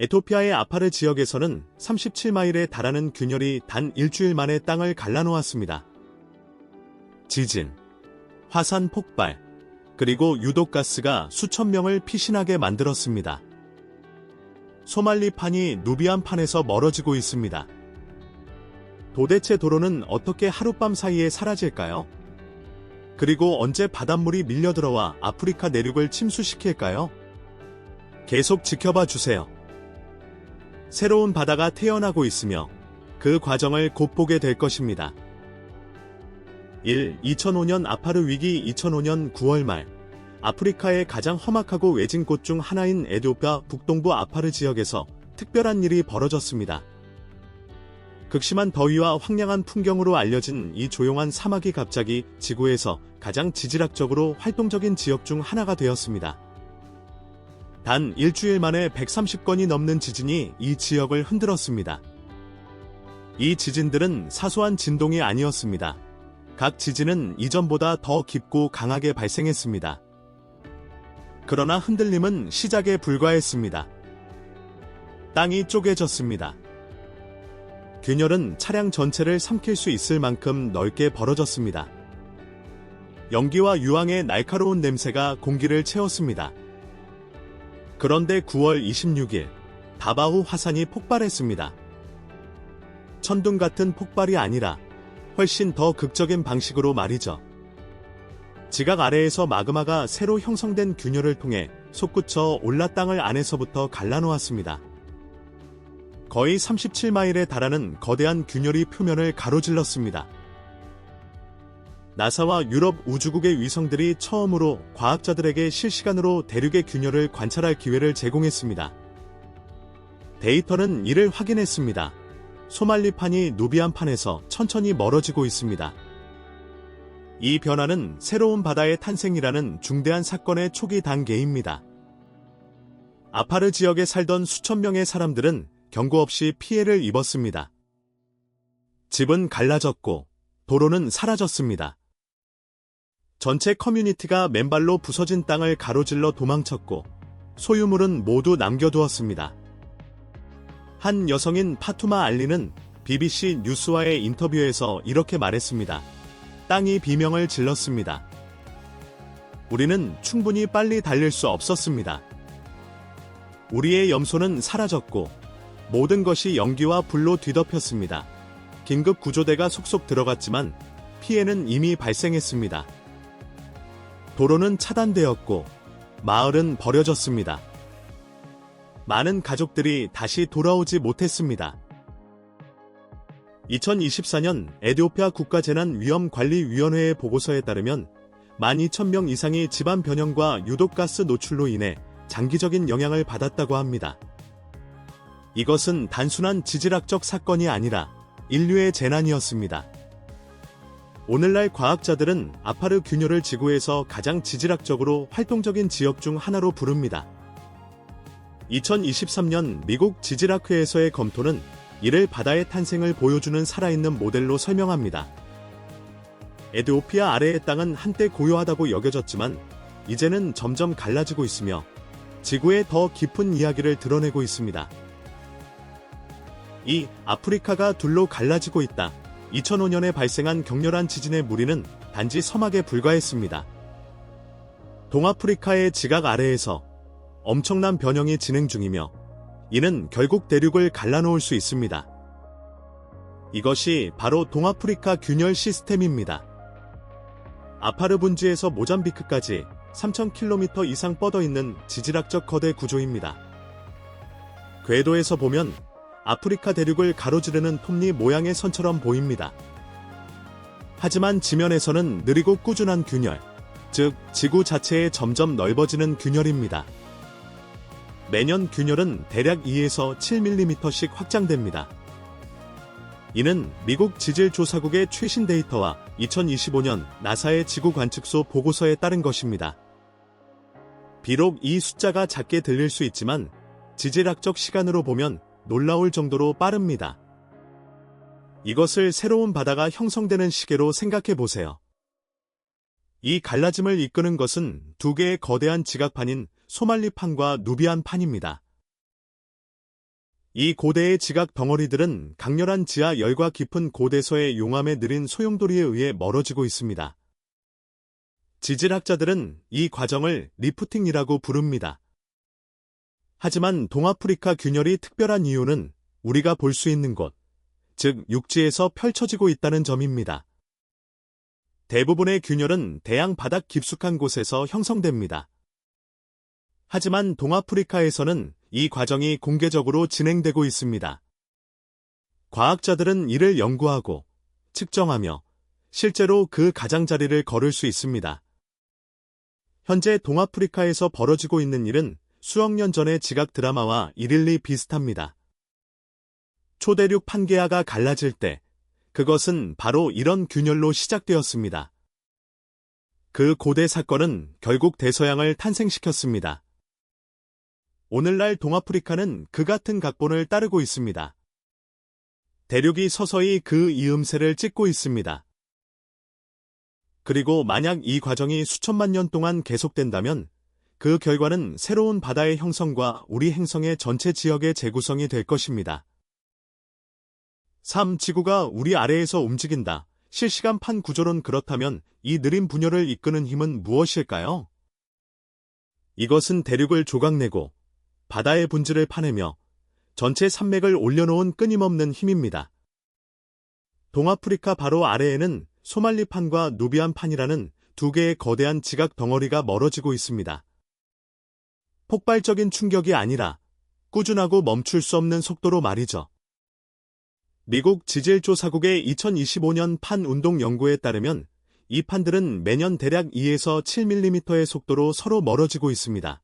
에토피아의 아파르 지역에서는 37마일에 달하는 균열이 단 일주일 만에 땅을 갈라놓았습니다. 지진, 화산 폭발, 그리고 유독가스가 수천 명을 피신하게 만들었습니다. 소말리판이 누비안판에서 멀어지고 있습니다. 도대체 도로는 어떻게 하룻밤 사이에 사라질까요? 그리고 언제 바닷물이 밀려들어와 아프리카 내륙을 침수시킬까요? 계속 지켜봐 주세요. 새로운 바다가 태어나고 있으며 그 과정을 곧 보게 될 것입니다. 1. 2005년 아파르 위기 2005년 9월 말 아프리카의 가장 험악하고 외진 곳 중 하나인 에디오피아 북동부 아파르 지역에서 특별한 일이 벌어졌습니다. 극심한 더위와 황량한 풍경으로 알려진 이 조용한 사막이 갑자기 지구에서 가장 지질학적으로 활동적인 지역 중 하나가 되었습니다. 단 일주일 만에 130건이 넘는 지진이 이 지역을 흔들었습니다. 이 지진들은 사소한 진동이 아니었습니다. 각 지진은 이전보다 더 깊고 강하게 발생했습니다. 그러나 흔들림은 시작에 불과했습니다. 땅이 쪼개졌습니다. 균열은 차량 전체를 삼킬 수 있을 만큼 넓게 벌어졌습니다. 연기와 유황의 날카로운 냄새가 공기를 채웠습니다. 그런데 9월 26일, 다바후 화산이 폭발했습니다. 천둥 같은 폭발이 아니라 훨씬 더 극적인 방식으로 말이죠. 지각 아래에서 마그마가 새로 형성된 균열을 통해 솟구쳐 올라 땅을 안에서부터 갈라놓았습니다. 거의 37마일에 달하는 거대한 균열이 표면을 가로질렀습니다. 나사와 유럽 우주국의 위성들이 처음으로 과학자들에게 실시간으로 대륙의 균열을 관찰할 기회를 제공했습니다. 데이터는 이를 확인했습니다. 소말리판이 누비안판에서 천천히 멀어지고 있습니다. 이 변화는 새로운 바다의 탄생이라는 중대한 사건의 초기 단계입니다. 아파르 지역에 살던 수천 명의 사람들은 경고 없이 피해를 입었습니다. 집은 갈라졌고 도로는 사라졌습니다. 전체 커뮤니티가 맨발로 부서진 땅을 가로질러 도망쳤고 소유물은 모두 남겨두었습니다. 한 여성인 파투마 알리는 BBC 뉴스와의 인터뷰에서 이렇게 말했습니다. 땅이 비명을 질렀습니다. 우리는 충분히 빨리 달릴 수 없었습니다. 우리의 염소는 사라졌고 모든 것이 연기와 불로 뒤덮였습니다. 긴급 구조대가 속속 들어갔지만 피해는 이미 발생했습니다. 도로는 차단되었고 마을은 버려졌습니다. 많은 가족들이 다시 돌아오지 못했습니다. 2024년 에디오피아 국가재난위험관리위원회의 보고서에 따르면 12,000명 이상이 집안 변형과 유독가스 노출로 인해 장기적인 영향을 받았다고 합니다. 이것은 단순한 지질학적 사건이 아니라 인류의 재난이었습니다. 오늘날 과학자들은 아파르 균열을 지구에서 가장 지질학적으로 활동적인 지역 중 하나로 부릅니다. 2023년 미국 지질학회에서의 검토는 이를 바다의 탄생을 보여주는 살아있는 모델로 설명합니다. 에드오피아 아래의 땅은 한때 고요하다고 여겨졌지만 이제는 점점 갈라지고 있으며 지구의 더 깊은 이야기를 드러내고 있습니다. 이 아프리카가 둘로 갈라지고 있다. 2005년에 발생한 격렬한 지진의 무리는 단지 서막에 불과했습니다. 동아프리카의 지각 아래에서 엄청난 변형이 진행 중이며 이는 결국 대륙을 갈라놓을 수 있습니다. 이것이 바로 동아프리카 균열 시스템입니다. 아파르 분지에서 모잠비크까지 3,000km 이상 뻗어 있는 지질학적 거대 구조입니다. 궤도에서 보면 아프리카 대륙을 가로지르는 톱니 모양의 선처럼 보입니다. 하지만 지면에서는 느리고 꾸준한 균열, 즉 지구 자체에 점점 넓어지는 균열입니다. 매년 균열은 대략 2에서 7mm씩 확장됩니다. 이는 미국 지질조사국의 최신 데이터와 2025년 나사의 지구 관측소 보고서에 따른 것입니다. 비록 이 숫자가 작게 들릴 수 있지만 지질학적 시간으로 보면 놀라울 정도로 빠릅니다. 이것을 새로운 바다가 형성되는 시계로 생각해 보세요. 이 갈라짐을 이끄는 것은 두 개의 거대한 지각판인 소말리판과 누비안판입니다. 이 고대의 지각 덩어리들은 강렬한 지하 열과 깊은 고대서의 용암에 느린 소용돌이에 의해 멀어지고 있습니다. 지질학자들은 이 과정을 리프팅이라고 부릅니다. 하지만 동아프리카 균열이 특별한 이유는 우리가 볼 수 있는 곳, 즉 육지에서 펼쳐지고 있다는 점입니다. 대부분의 균열은 대양 바닥 깊숙한 곳에서 형성됩니다. 하지만 동아프리카에서는 이 과정이 공개적으로 진행되고 있습니다. 과학자들은 이를 연구하고 측정하며 실제로 그 가장자리를 걸을 수 있습니다. 현재 동아프리카에서 벌어지고 있는 일은 수억 년 전의 지각 드라마와 일일리 비슷합니다. 초대륙 판게아가 갈라질 때 그것은 바로 이런 균열로 시작되었습니다. 그 고대 사건은 결국 대서양을 탄생시켰습니다. 오늘날 동아프리카는 그 같은 각본을 따르고 있습니다. 대륙이 서서히 그 이음새를 찍고 있습니다. 그리고 만약 이 과정이 수천만 년 동안 계속된다면 그 결과는 새로운 바다의 형성과 우리 행성의 전체 지역의 재구성이 될 것입니다. 3. 지구가 우리 아래에서 움직인다. 실시간 판 구조론 그렇다면 이 느린 분열을 이끄는 힘은 무엇일까요? 이것은 대륙을 조각내고 바다의 분지를 파내며 전체 산맥을 올려놓은 끊임없는 힘입니다. 동아프리카 바로 아래에는 소말리판과 누비안판이라는 두 개의 거대한 지각 덩어리가 멀어지고 있습니다. 폭발적인 충격이 아니라 꾸준하고 멈출 수 없는 속도로 말이죠. 미국 지질조사국의 2025년 판 운동 연구에 따르면 이 판들은 매년 대략 2에서 7mm의 속도로 서로 멀어지고 있습니다.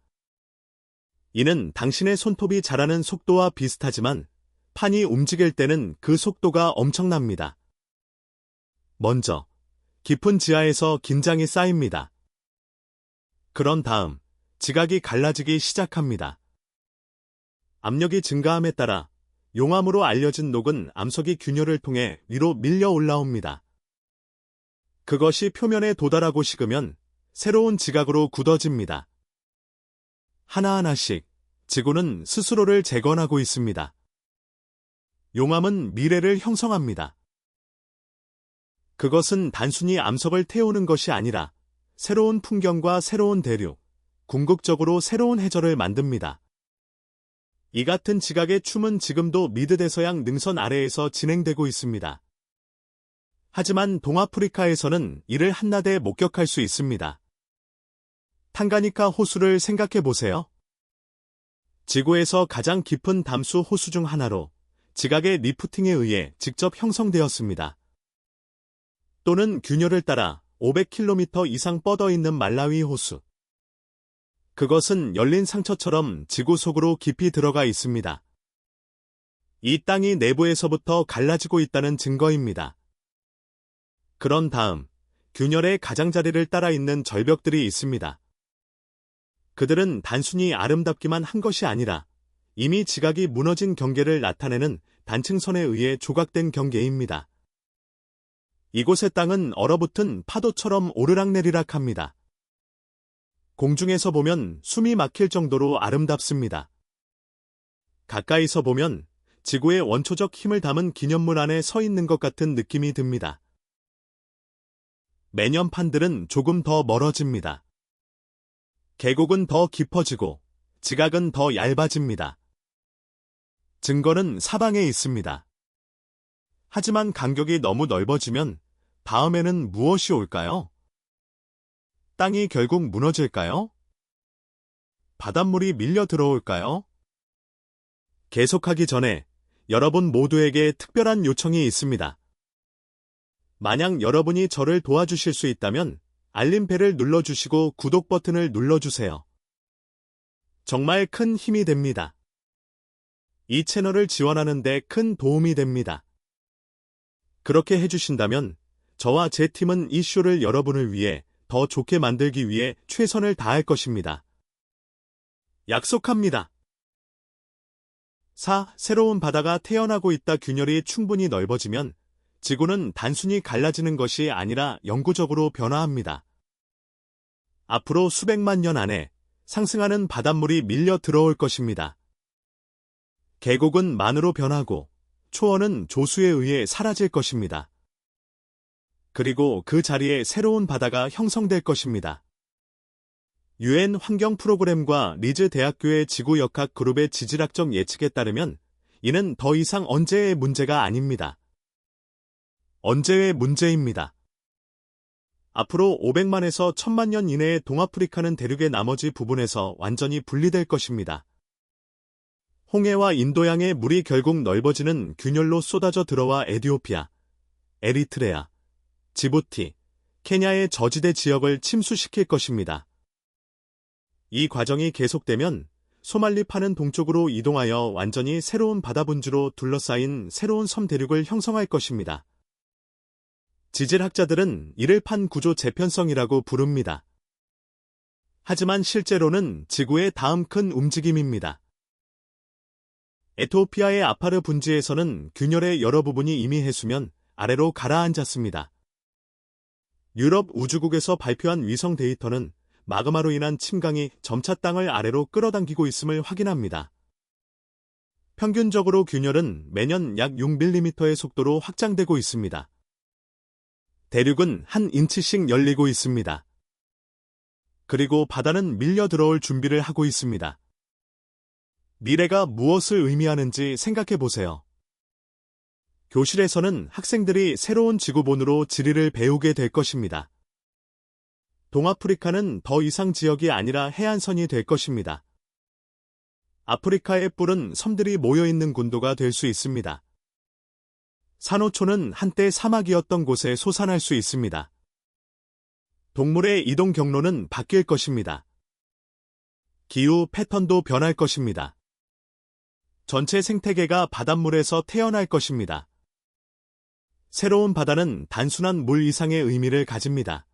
이는 당신의 손톱이 자라는 속도와 비슷하지만 판이 움직일 때는 그 속도가 엄청납니다. 먼저, 깊은 지하에서 긴장이 쌓입니다. 그런 다음, 지각이 갈라지기 시작합니다. 압력이 증가함에 따라 용암으로 알려진 녹은 암석이 균열을 통해 위로 밀려 올라옵니다. 그것이 표면에 도달하고 식으면 새로운 지각으로 굳어집니다. 하나하나씩 지구는 스스로를 재건하고 있습니다. 용암은 미래를 형성합니다. 그것은 단순히 암석을 태우는 것이 아니라 새로운 풍경과 새로운 대륙, 궁극적으로 새로운 해저를 만듭니다. 이 같은 지각의 춤은 지금도 미드대서양 능선 아래에서 진행되고 있습니다. 하지만 동아프리카에서는 이를 한낮에 목격할 수 있습니다. 탄가니카 호수를 생각해 보세요. 지구에서 가장 깊은 담수 호수 중 하나로 지각의 리프팅에 의해 직접 형성되었습니다. 또는 균열을 따라 500km 이상 뻗어 있는 말라위 호수. 그것은 열린 상처처럼 지구 속으로 깊이 들어가 있습니다. 이 땅이 내부에서부터 갈라지고 있다는 증거입니다. 그런 다음 균열의 가장자리를 따라 있는 절벽들이 있습니다. 그들은 단순히 아름답기만 한 것이 아니라 이미 지각이 무너진 경계를 나타내는 단층선에 의해 조각된 경계입니다. 이곳의 땅은 얼어붙은 파도처럼 오르락내리락 합니다. 공중에서 보면 숨이 막힐 정도로 아름답습니다. 가까이서 보면 지구의 원초적 힘을 담은 기념물 안에 서 있는 것 같은 느낌이 듭니다. 매년 판들은 조금 더 멀어집니다. 계곡은 더 깊어지고 지각은 더 얇아집니다. 증거는 사방에 있습니다. 하지만 간격이 너무 넓어지면 다음에는 무엇이 올까요? 땅이 결국 무너질까요? 바닷물이 밀려 들어올까요? 계속하기 전에 여러분 모두에게 특별한 요청이 있습니다. 만약 여러분이 저를 도와주실 수 있다면 알림벨을 눌러주시고 구독 버튼을 눌러주세요. 정말 큰 힘이 됩니다. 이 채널을 지원하는 데 큰 도움이 됩니다. 그렇게 해주신다면 저와 제 팀은 이 쇼를 여러분을 위해 더 좋게 만들기 위해 최선을 다할 것입니다. 약속합니다. 4. 새로운 바다가 태어나고 있다 균열이 충분히 넓어지면 지구는 단순히 갈라지는 것이 아니라 영구적으로 변화합니다. 앞으로 수백만 년 안에 상승하는 바닷물이 밀려 들어올 것입니다. 계곡은 만으로 변하고 초원은 조수에 의해 사라질 것입니다. 그리고 그 자리에 새로운 바다가 형성될 것입니다. 유엔 환경 프로그램과 리즈 대학교의 지구 역학 그룹의 지질학적 예측에 따르면 이는 더 이상 언제의 문제가 아닙니다. 언제의 문제입니다. 앞으로 500만에서 1000만 년 이내에 동아프리카는 대륙의 나머지 부분에서 완전히 분리될 것입니다. 홍해와 인도양의 물이 결국 넓어지는 균열로 쏟아져 들어와 에디오피아, 에리트레아, 지부티, 케냐의 저지대 지역을 침수시킬 것입니다. 이 과정이 계속되면 소말리 파는 동쪽으로 이동하여 완전히 새로운 바다 분주로 둘러싸인 새로운 섬 대륙을 형성할 것입니다. 지질학자들은 이를 판 구조 재편성이라고 부릅니다. 하지만 실제로는 지구의 다음 큰 움직임입니다. 에토피아의 아파르 분지에서는 균열의 여러 부분이 이미 해수면 아래로 가라앉았습니다. 유럽 우주국에서 발표한 위성 데이터는 마그마로 인한 침강이 점차 땅을 아래로 끌어당기고 있음을 확인합니다. 평균적으로 균열은 매년 약 6mm의 속도로 확장되고 있습니다. 대륙은 한 인치씩 열리고 있습니다. 그리고 바다는 밀려 들어올 준비를 하고 있습니다. 미래가 무엇을 의미하는지 생각해 보세요. 교실에서는 학생들이 새로운 지구본으로 지리를 배우게 될 것입니다. 동아프리카는 더 이상 지역이 아니라 해안선이 될 것입니다. 아프리카의 뿔은 섬들이 모여있는 군도가 될 수 있습니다. 산호초는 한때 사막이었던 곳에 솟아날 수 있습니다. 동물의 이동 경로는 바뀔 것입니다. 기후 패턴도 변할 것입니다. 전체 생태계가 바닷물에서 태어날 것입니다. 새로운 바다는 단순한 물 이상의 의미를 가집니다.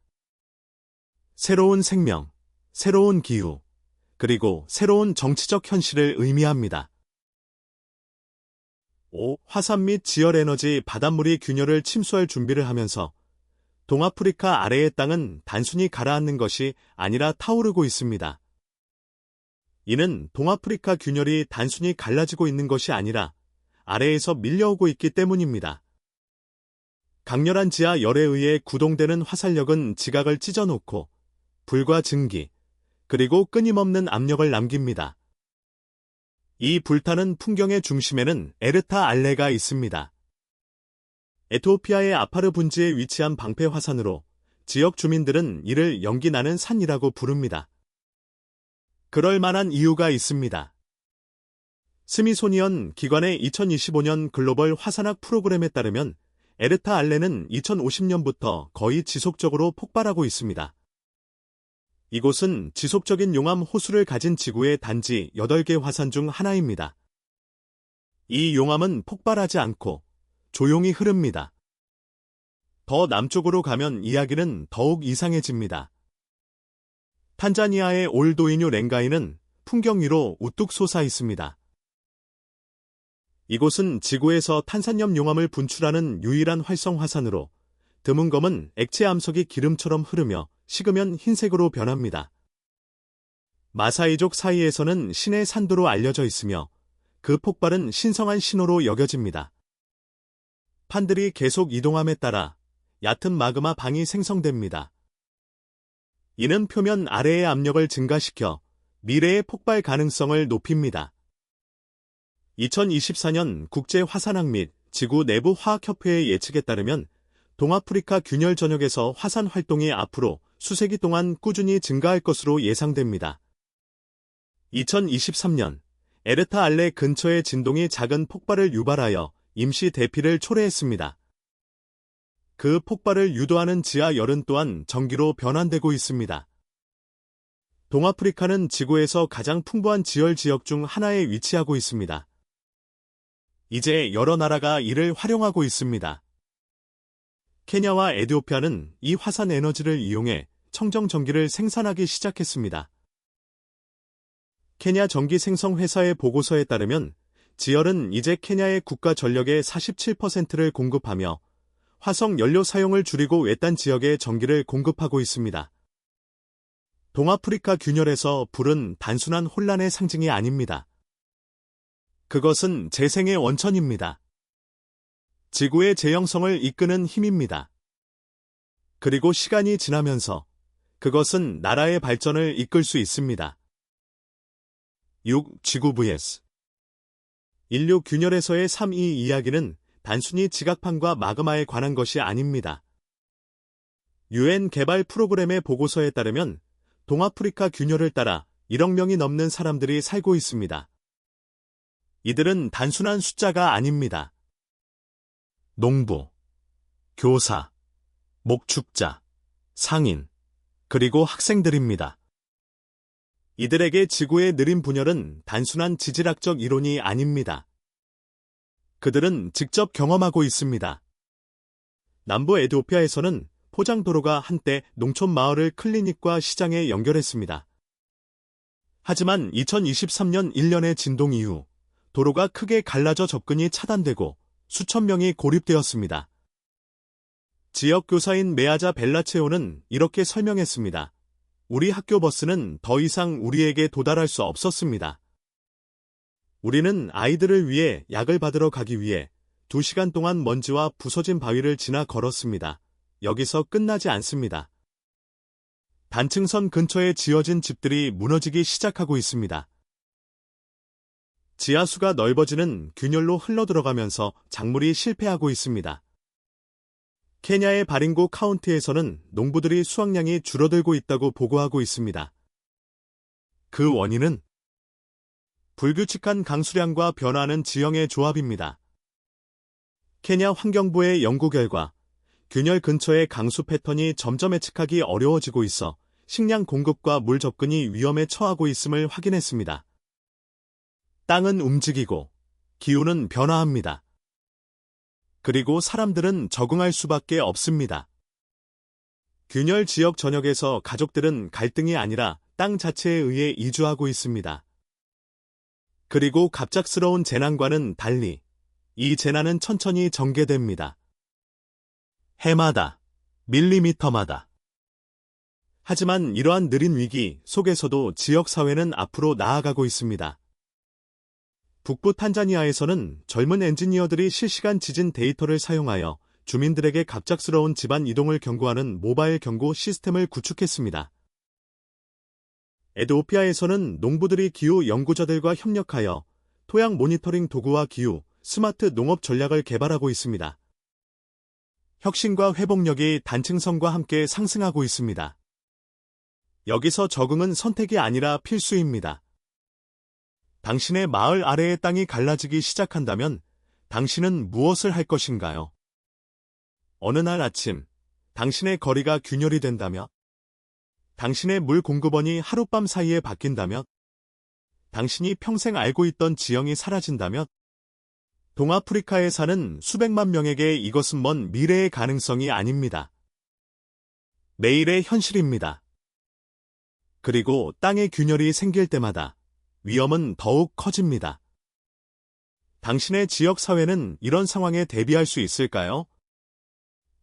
새로운 생명, 새로운 기후, 그리고 새로운 정치적 현실을 의미합니다. 5. 화산 및 지열 에너지 바닷물이 균열을 침수할 준비를 하면서 동아프리카 아래의 땅은 단순히 가라앉는 것이 아니라 타오르고 있습니다. 이는 동아프리카 균열이 단순히 갈라지고 있는 것이 아니라 아래에서 밀려오고 있기 때문입니다. 강렬한 지하 열에 의해 구동되는 화살력은 지각을 찢어놓고 불과 증기, 그리고 끊임없는 압력을 남깁니다. 이 불타는 풍경의 중심에는 에르타 알레가 있습니다. 에토피아의 아파르 분지에 위치한 방패 화산으로 지역 주민들은 이를 연기 나는 산이라고 부릅니다. 그럴 만한 이유가 있습니다. 스미소니언 기관의 2025년 글로벌 화산학 프로그램에 따르면 에르타 알레는 2050년부터 거의 지속적으로 폭발하고 있습니다. 이곳은 지속적인 용암 호수를 가진 지구의 단지 8개 화산 중 하나입니다. 이 용암은 폭발하지 않고 조용히 흐릅니다. 더 남쪽으로 가면 이야기는 더욱 이상해집니다. 탄자니아의 올도이뉴 랭가이는 풍경 위로 우뚝 솟아 있습니다. 이곳은 지구에서 탄산염 용암을 분출하는 유일한 활성 화산으로 드문 검은 액체 암석이 기름처럼 흐르며 식으면 흰색으로 변합니다. 마사이족 사이에서는 신의 산도로 알려져 있으며 그 폭발은 신성한 신호로 여겨집니다. 판들이 계속 이동함에 따라 얕은 마그마 방이 생성됩니다. 이는 표면 아래의 압력을 증가시켜 미래의 폭발 가능성을 높입니다. 2024년 국제화산학 및 지구 내부 화학협회의 예측에 따르면 동아프리카 균열 전역에서 화산 활동이 앞으로 수세기 동안 꾸준히 증가할 것으로 예상됩니다. 2023년 에르타 알레 근처의 진동이 작은 폭발을 유발하여 임시 대피를 초래했습니다. 그 폭발을 유도하는 지하 열은 또한 전기로 변환되고 있습니다. 동아프리카는 지구에서 가장 풍부한 지열 지역 중 하나에 위치하고 있습니다. 이제 여러 나라가 이를 활용하고 있습니다. 케냐와 에디오피아는 이 화산 에너지를 이용해 청정 전기를 생산하기 시작했습니다. 케냐 전기 생성 회사의 보고서에 따르면 지열은 이제 케냐의 국가 전력의 47%를 공급하며 화석 연료 사용을 줄이고 외딴 지역에 전기를 공급하고 있습니다. 동아프리카 균열에서 불은 단순한 혼란의 상징이 아닙니다. 그것은 재생의 원천입니다. 지구의 재형성을 이끄는 힘입니다. 그리고 시간이 지나면서 그것은 나라의 발전을 이끌 수 있습니다. 6. 지구 vs 인류 균열에서의 3. 이 이야기는 단순히 지각판과 마그마에 관한 것이 아닙니다. 유엔 개발 프로그램의 보고서에 따르면 동아프리카 균열을 따라 1억 명이 넘는 사람들이 살고 있습니다. 이들은 단순한 숫자가 아닙니다. 농부, 교사, 목축자, 상인, 그리고 학생들입니다. 이들에게 지구의 느린 분열은 단순한 지질학적 이론이 아닙니다. 그들은 직접 경험하고 있습니다. 남부 에디오피아에서는 포장도로가 한때 농촌 마을을 클리닉과 시장에 연결했습니다. 하지만 2023년 1년의 진동 이후 도로가 크게 갈라져 접근이 차단되고 수천 명이 고립되었습니다. 지역 교사인 메아자 벨라체오는 이렇게 설명했습니다. 우리 학교 버스는 더 이상 우리에게 도달할 수 없었습니다. 우리는 아이들을 위해 약을 받으러 가기 위해 2시간 동안 먼지와 부서진 바위를 지나 걸었습니다. 여기서 끝나지 않습니다. 단층선 근처에 지어진 집들이 무너지기 시작하고 있습니다. 지하수가 넓어지는 균열로 흘러들어가면서 작물이 실패하고 있습니다. 케냐의 바링고 카운티에서는 농부들이 수확량이 줄어들고 있다고 보고하고 있습니다. 그 원인은 불규칙한 강수량과 변화하는 지형의 조합입니다. 케냐 환경부의 연구 결과 균열 근처의 강수 패턴이 점점 예측하기 어려워지고 있어 식량 공급과 물 접근이 위험에 처하고 있음을 확인했습니다. 땅은 움직이고 기후는 변화합니다. 그리고 사람들은 적응할 수밖에 없습니다. 균열 지역 전역에서 가족들은 갈등이 아니라 땅 자체에 의해 이주하고 있습니다. 그리고 갑작스러운 재난과는 달리 이 재난은 천천히 전개됩니다. 해마다, 밀리미터마다. 하지만 이러한 느린 위기 속에서도 지역사회는 앞으로 나아가고 있습니다. 북부 탄자니아에서는 젊은 엔지니어들이 실시간 지진 데이터를 사용하여 주민들에게 갑작스러운 집안 이동을 경고하는 모바일 경고 시스템을 구축했습니다. 에드오피아에서는 농부들이 기후 연구자들과 협력하여 토양 모니터링 도구와 기후, 스마트 농업 전략을 개발하고 있습니다. 혁신과 회복력이 단층성과 함께 상승하고 있습니다. 여기서 적응은 선택이 아니라 필수입니다. 당신의 마을 아래의 땅이 갈라지기 시작한다면 당신은 무엇을 할 것인가요? 어느 날 아침, 당신의 거리가 균열이 된다며? 당신의 물 공급원이 하룻밤 사이에 바뀐다면? 당신이 평생 알고 있던 지형이 사라진다면? 동아프리카에 사는 수백만 명에게 이것은 먼 미래의 가능성이 아닙니다. 매일의 현실입니다. 그리고 땅의 균열이 생길 때마다 위험은 더욱 커집니다. 당신의 지역 사회는 이런 상황에 대비할 수 있을까요?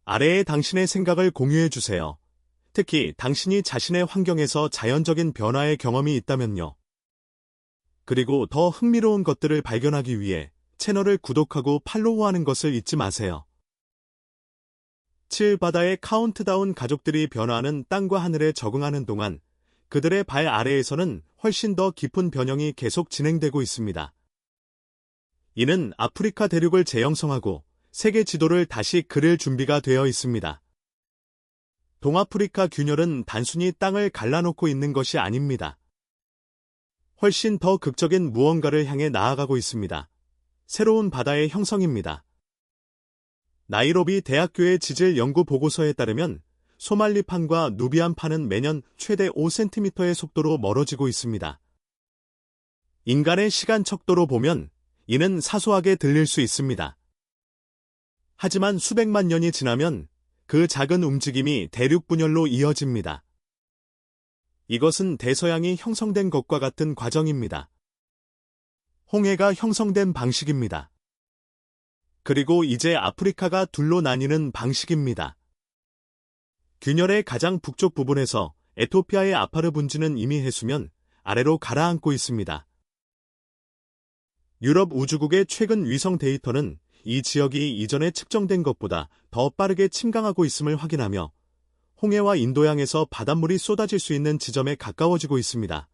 아래에 당신의 생각을 공유해 주세요. 특히 당신이 자신의 환경에서 자연적인 변화의 경험이 있다면요. 그리고 더 흥미로운 것들을 발견하기 위해 채널을 구독하고 팔로우하는 것을 잊지 마세요. 7바다의 카운트다운 가족들이 변화하는 땅과 하늘에 적응하는 동안 그들의 발 아래에서는 훨씬 더 깊은 변형이 계속 진행되고 있습니다. 이는 아프리카 대륙을 재형성하고 세계 지도를 다시 그릴 준비가 되어 있습니다. 동아프리카 균열은 단순히 땅을 갈라놓고 있는 것이 아닙니다. 훨씬 더 극적인 무언가를 향해 나아가고 있습니다. 새로운 바다의 형성입니다. 나이로비 대학교의 지질 연구 보고서에 따르면 소말리판과 누비안판은 매년 최대 5cm의 속도로 멀어지고 있습니다. 인간의 시간 척도로 보면 이는 사소하게 들릴 수 있습니다. 하지만 수백만 년이 지나면 그 작은 움직임이 대륙 분열로 이어집니다. 이것은 대서양이 형성된 것과 같은 과정입니다. 홍해가 형성된 방식입니다. 그리고 이제 아프리카가 둘로 나뉘는 방식입니다. 균열의 가장 북쪽 부분에서 에토피아의 아파르 분지는 이미 해수면 아래로 가라앉고 있습니다. 유럽 우주국의 최근 위성 데이터는 이 지역이 이전에 측정된 것보다 더 빠르게 침강하고 있음을 확인하며 홍해와 인도양에서 바닷물이 쏟아질 수 있는 지점에 가까워지고 있습니다.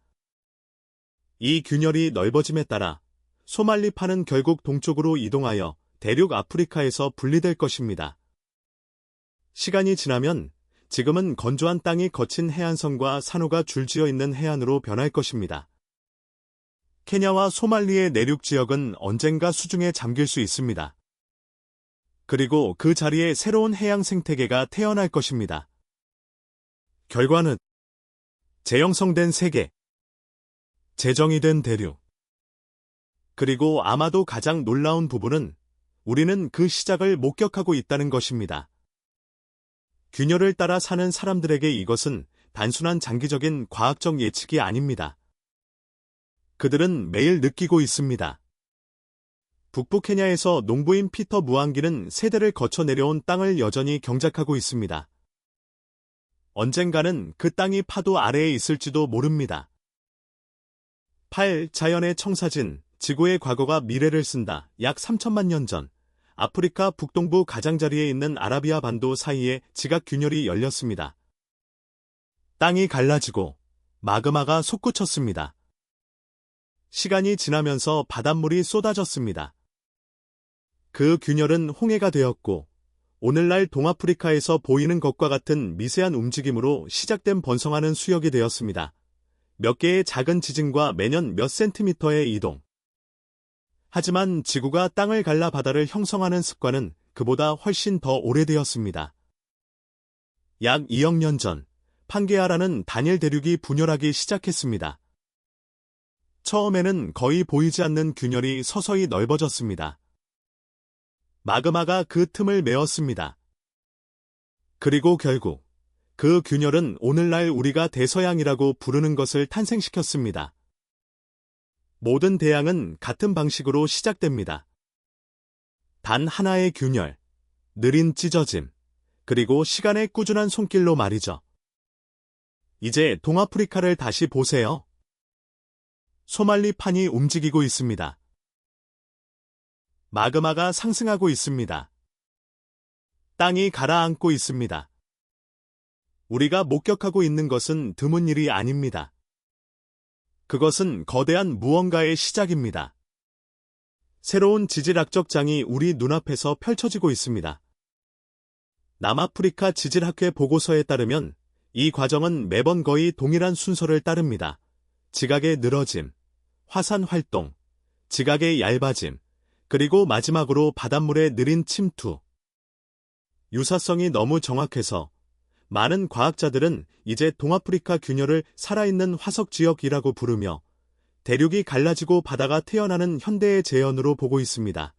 이 균열이 넓어짐에 따라 소말리파는 결국 동쪽으로 이동하여 대륙 아프리카에서 분리될 것입니다. 시간이 지나면 지금은 건조한 땅이 거친 해안선과 산호가 줄지어 있는 해안으로 변할 것입니다. 케냐와 소말리의 내륙 지역은 언젠가 수중에 잠길 수 있습니다. 그리고 그 자리에 새로운 해양 생태계가 태어날 것입니다. 결과는 재형성된 세계, 재정이 된 대륙. 그리고 아마도 가장 놀라운 부분은 우리는 그 시작을 목격하고 있다는 것입니다. 균열을 따라 사는 사람들에게 이것은 단순한 장기적인 과학적 예측이 아닙니다. 그들은 매일 느끼고 있습니다. 북부 케냐에서 농부인 피터 무안기는 세대를 거쳐 내려온 땅을 여전히 경작하고 있습니다. 언젠가는 그 땅이 파도 아래에 있을지도 모릅니다. 8. 자연의 청사진, 지구의 과거가 미래를 쓴다. 약 3천만 년 전, 아프리카 북동부 가장자리에 있는 아라비아 반도 사이에 지각 균열이 열렸습니다. 땅이 갈라지고 마그마가 솟구쳤습니다. 시간이 지나면서 바닷물이 쏟아졌습니다. 그 균열은 홍해가 되었고 오늘날 동아프리카에서 보이는 것과 같은 미세한 움직임으로 시작된 번성하는 수역이 되었습니다. 몇 개의 작은 지진과 매년 몇 센티미터의 이동. 하지만 지구가 땅을 갈라 바다를 형성하는 습관은 그보다 훨씬 더 오래되었습니다. 약 2억 년 전, 판게아라는 단일 대륙이 분열하기 시작했습니다. 처음에는 거의 보이지 않는 균열이 서서히 넓어졌습니다. 마그마가 그 틈을 메웠습니다. 그리고 결국 그 균열은 오늘날 우리가 대서양이라고 부르는 것을 탄생시켰습니다. 모든 대양은 같은 방식으로 시작됩니다. 단 하나의 균열, 느린 찢어짐, 그리고 시간의 꾸준한 손길로 말이죠. 이제 동아프리카를 다시 보세요. 소말리판이 움직이고 있습니다. 마그마가 상승하고 있습니다. 땅이 가라앉고 있습니다. 우리가 목격하고 있는 것은 드문 일이 아닙니다. 그것은 거대한 무언가의 시작입니다. 새로운 지질학적 장이 우리 눈앞에서 펼쳐지고 있습니다. 남아프리카 지질학회 보고서에 따르면 이 과정은 매번 거의 동일한 순서를 따릅니다. 지각의 늘어짐, 화산 활동, 지각의 얇아짐, 그리고 마지막으로 바닷물의 느린 침투. 유사성이 너무 정확해서 많은 과학자들은 이제 동아프리카 균열을 살아있는 화석 지역이라고 부르며 대륙이 갈라지고 바다가 태어나는 현대의 재현으로 보고 있습니다.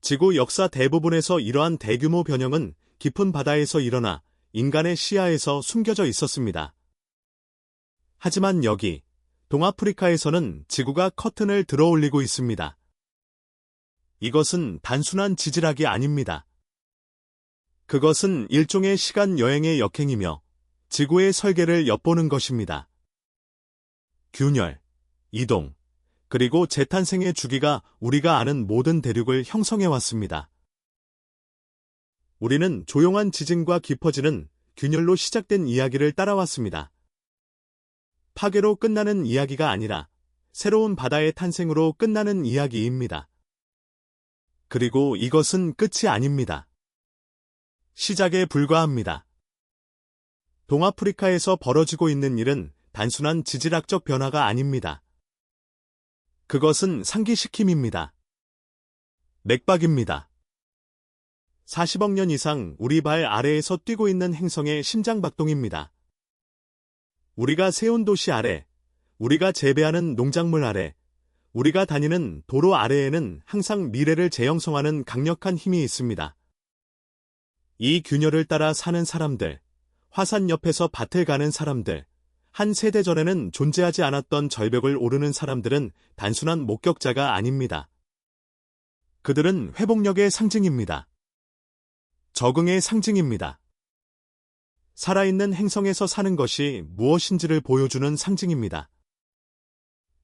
지구 역사 대부분에서 이러한 대규모 변형은 깊은 바다에서 일어나 인간의 시야에서 숨겨져 있었습니다. 하지만 여기 동아프리카에서는 지구가 커튼을 들어 올리고 있습니다. 이것은 단순한 지질학이 아닙니다. 그것은 일종의 시간 여행의 역행이며 지구의 설계를 엿보는 것입니다. 균열, 이동, 그리고 재탄생의 주기가 우리가 아는 모든 대륙을 형성해 왔습니다. 우리는 조용한 지진과 깊어지는 균열로 시작된 이야기를 따라왔습니다. 파괴로 끝나는 이야기가 아니라 새로운 바다의 탄생으로 끝나는 이야기입니다. 그리고 이것은 끝이 아닙니다. 시작에 불과합니다. 동아프리카에서 벌어지고 있는 일은 단순한 지질학적 변화가 아닙니다. 그것은 상기시킴입니다. 맥박입니다. 40억 년 이상 우리 발 아래에서 뛰고 있는 행성의 심장박동입니다. 우리가 세운 도시 아래, 우리가 재배하는 농작물 아래, 우리가 다니는 도로 아래에는 항상 미래를 재형성하는 강력한 힘이 있습니다. 이 균열을 따라 사는 사람들, 화산 옆에서 밭을 가는 사람들, 한 세대 전에는 존재하지 않았던 절벽을 오르는 사람들은 단순한 목격자가 아닙니다. 그들은 회복력의 상징입니다. 적응의 상징입니다. 살아있는 행성에서 사는 것이 무엇인지를 보여주는 상징입니다.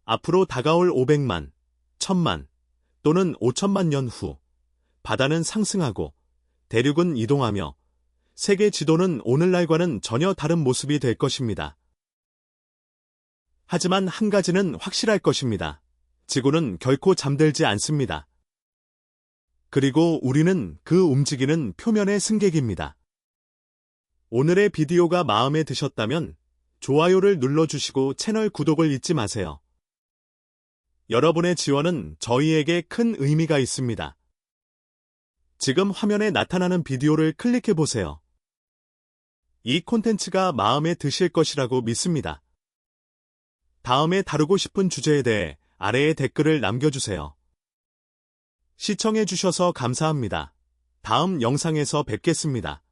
앞으로 다가올 500만, 천만 또는 오천만 년 후, 바다는 상승하고 대륙은 이동하며 세계 지도는 오늘날과는 전혀 다른 모습이 될 것입니다. 하지만 한 가지는 확실할 것입니다. 지구는 결코 잠들지 않습니다. 그리고 우리는 그 움직이는 표면의 승객입니다. 오늘의 비디오가 마음에 드셨다면 좋아요를 눌러주시고 채널 구독을 잊지 마세요. 여러분의 지원은 저희에게 큰 의미가 있습니다. 지금 화면에 나타나는 비디오를 클릭해 보세요. 이 콘텐츠가 마음에 드실 것이라고 믿습니다. 다음에 다루고 싶은 주제에 대해 아래에 댓글을 남겨주세요. 시청해주셔서 감사합니다. 다음 영상에서 뵙겠습니다.